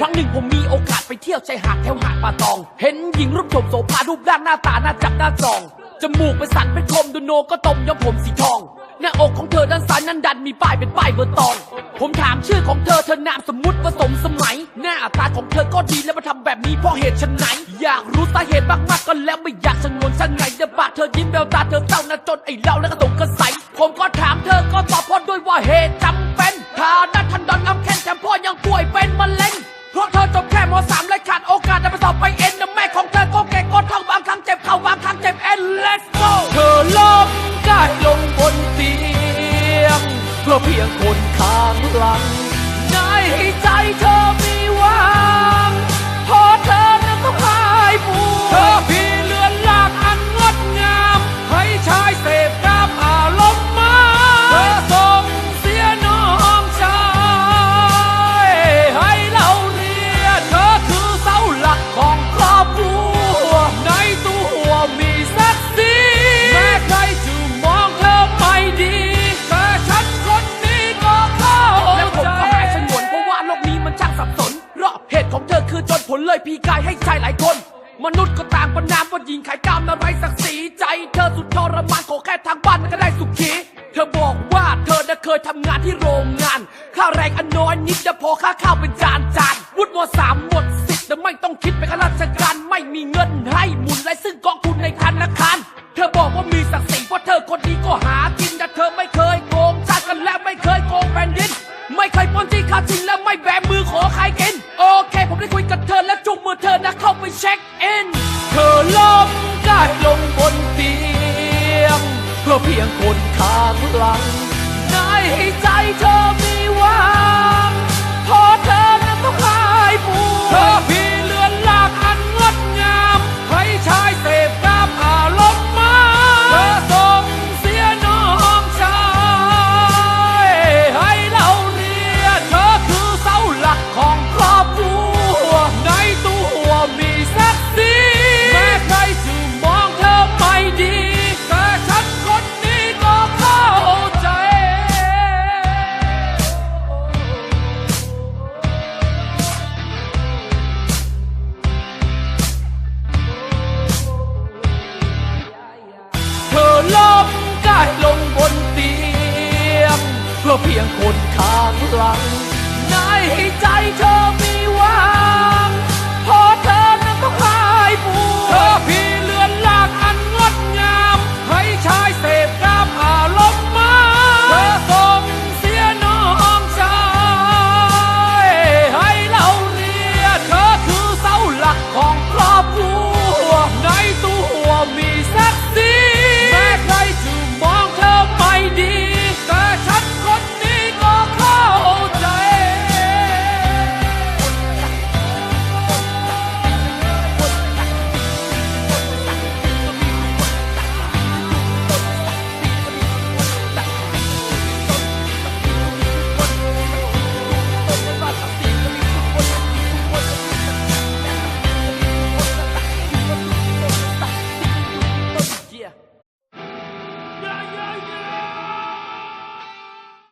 ครั้งหนึ่งผมมีโอกาสไปเที่ยวชายหาดแถวหาดป่าตอง เห็นหญิงรูปโฉมโสภารูปร่างหน้าตาน่าจับน่าจอง จมูกเป็นสันเป็นคมดูโนก็ตมยอมผมสีทอง หน้าอกของเธอด้านซ้ายนั้นดันมีป้ายเป็นป้ายเบอร์ตอง ผมถามชื่อของเธอเธอนามสมมุติว่าสมสม ของเธอก็ดีแล้วมาทำแบบนี้เพราะเหตุฉันไหน อยากรู้สาเหตุมากๆก็แล้วไม่อยากชงนฉันไงเดี๋ยวปากเธอยิ้มแววตาเธอเศร้านะจนไอ้เล่าแล้วก็ตกกระใสผมก็ถามเธอก็ตอบพราะด้วยว่าเหตุจำเป็นฐานะทันดอนอำแค้นแถมพ่อยังป่วยเป็นมะเร็งเพราะเธอจบแค่มสามและขาดโอกาสได้ไปสอบไปเอ็นนะแม่ของเธอก็แก่ก็ท้องบางครั้งเจ็บเข่าบางครั้งเจ็บเอ็น let's go เธอล้มกายลงบนเตียงเพื่อเพียงคนข้างหลังในใจเธอ จนผลเลยพีกายให้ชายหลายคน มนุษย์ก็ต่างประนามว่าหญิงขายกามอะไรศักดิ์ศรีใจ เธอสุดทรมานขอแค่ทางบ้านมันก็ได้สุขี เธอบอกว่าเธอน่ะเคยทำงานที่โรงงาน ค่าแรงอันน้อยนิดจะพอค่าข้าวเป็นจานจานวุฒิมสามหมดสิทธิ์แต่ไม่ต้องคิดเป็นข้าราชการไม่มีเงินให้หมุนและซึ่งกองทุนในธนาคารเธอบอกว่ามีศักดิ์ศรีเพราะเธอคนดีก็หากินแต่เธอไม่เคยโกงชาติกันและไม่เคยโกงแผ่นดินไม่เคยปล้นที่ข้าชิงและไม่แบม เธอนะเข้าไปเช็คอิน เธอล้ม เพียงคนข้างหลังในใจเธอมี